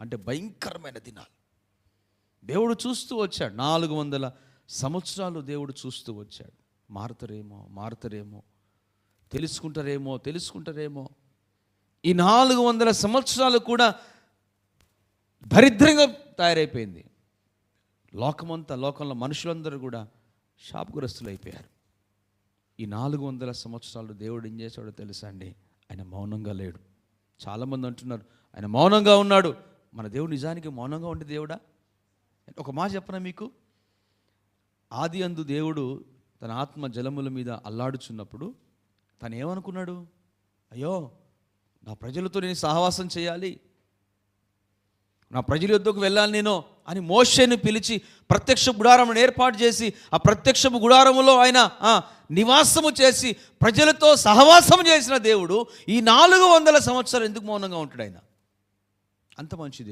అంటే భయంకరమైన దినాలు. దేవుడు చూస్తూ వచ్చాడు. నాలుగు వందల సంవత్సరాలు దేవుడు చూస్తూ వచ్చాడు. మారుతారేమో మారుతారేమో తెలుసుకుంటారేమో తెలుసుకుంటారేమో. ఈ నాలుగు వందల సంవత్సరాలు కూడా దరిద్రంగా తయారైపోయింది. లోకమంతా లోకంలో మనుషులందరూ కూడా శాపగ్రస్తులు అయిపోయారు ఈ నాలుగు వందల సంవత్సరాలు దేవుడు ఏం చేశాడో తెలుసా అండి? ఆయన మౌనంగా లేడు. చాలామంది అంటున్నారు ఆయన మౌనంగా ఉన్నాడు. మన దేవుడు నిజానికి మౌనంగా ఉండే దేవుడా? ఒక మాట చెప్పనా మీకు? ఆది అందు దేవుడు తన ఆత్మ జలముల మీద అల్లాడుచున్నప్పుడు తను ఏమనుకున్నాడు అయ్యో నా ప్రజలతో నేను సహవాసం చేయాలి. నా ప్రజల యుద్ధకు వెళ్ళాలి నేను అని మోషేని పిలిచి ప్రత్యక్ష గుడారమును ఏర్పాటు చేసి ఆ ప్రత్యక్ష గుడారములో ఆయన నివాసము చేసి ప్రజలతో సహవాసం చేసిన దేవుడు ఈ నాలుగు వందల సంవత్సరాలు ఎందుకు మౌనంగా ఉంటాడు ఆయన? అంత మంచిది